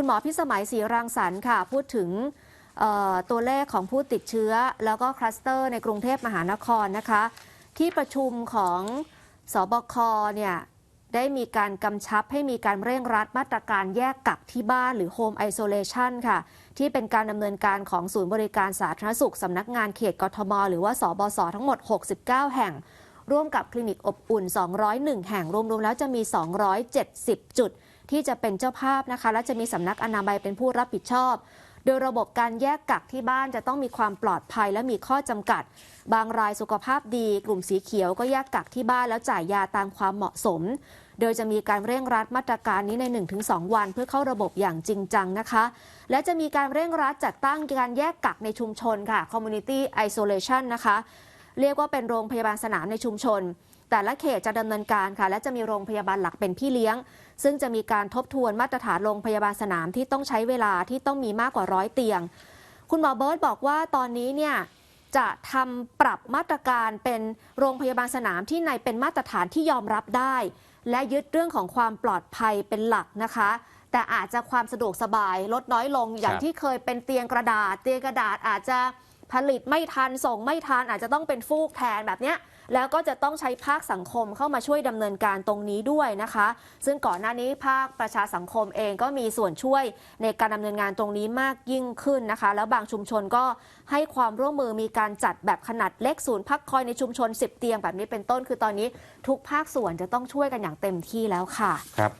คุณหมอพิสมัยศรีรังสรรค์ค่ะ พูดถึงตัวเลขของผู้ติดเชื้อ แล้วก็คลัสเตอร์ในกรุงเทพมหานครนะคะ ที่ประชุมของสบคเนี่ยได้มีการกำชับให้มีการเร่งรัดมาตรการแยกกักที่บ้านหรือ Home Isolation ค่ะ ที่เป็นการดำเนินการของศูนย์บริการสาธารณสุขสำนักงานเขตกทม หรือว่าสบสทั้งหมด 69 แห่ง ร่วมกับคลินิกอบอุ่น 201 แห่งรวมๆแล้วจะมี 270 จุด ที่จะเป็นเจ้าภาพนะคะ และจะมีสำนักอนามัยเป็นผู้รับผิดชอบ โดยระบบการแยกกักที่บ้านจะต้องมีความปลอดภัยและมีข้อจำกัด บางรายสุขภาพดี กลุ่มสีเขียวก็แยกกักที่บ้านแล้วจ่ายยาตามความเหมาะสม โดยจะมีการเร่งรัดมาตรการนี้ใน 1-2 วัน เพื่อเข้าระบบอย่างจริงจังนะคะ และจะมีการเร่งรัดจัดตั้งการแยกกักในชุมชนค่ะ Community Isolation นะคะ เรียกว่าเป็นโรงพยาบาลสนามในชุมชน แต่ละเขตจะดำเนินการค่ะ และจะมีโรงพยาบาลหลักเป็นพี่เลี้ยง ซึ่งจะมีการทบทวนมาตรฐานโรงพยาบาลสนามที่ต้องใช้เวลาที่ต้องมีมากกว่าร้อยเตียง คุณหมอเบิร์ตบอกว่าตอนนี้เนี่ยจะทำปรับมาตรการเป็นโรงพยาบาลสนามที่ในเป็นมาตรฐานที่ยอมรับได้ และยึดเรื่องของความปลอดภัยเป็นหลักนะคะ แต่อาจจะความสะดวกสบายลดน้อยลงอย่างที่เคยเป็นเตียงกระดาษ เตียงกระดาษอาจจะ ผลิตไม่ทันส่งไม่ทันอาจจะต้องเป็นฟูกแทนแบบเนี้ยแล้วก็จะต้องใช้ภาคสังคมเข้ามาช่วยดำเนินการตรงนี้ด้วยนะคะ ซึ่งก่อนหน้านี้ภาคประชาสังคมเองก็มีส่วนช่วยในการดำเนินงานตรงนี้มากยิ่งขึ้นนะคะ แล้วบางชุมชนก็ให้ความร่วมมือมีการจัดแบบขนาดเล็กศูนย์พักคอยในชุมชน 10 เตียงแบบนี้เป็นต้น คือตอนนี้ทุกภาคส่วนจะต้องช่วยกันอย่างเต็มที่แล้วค่ะ ครับ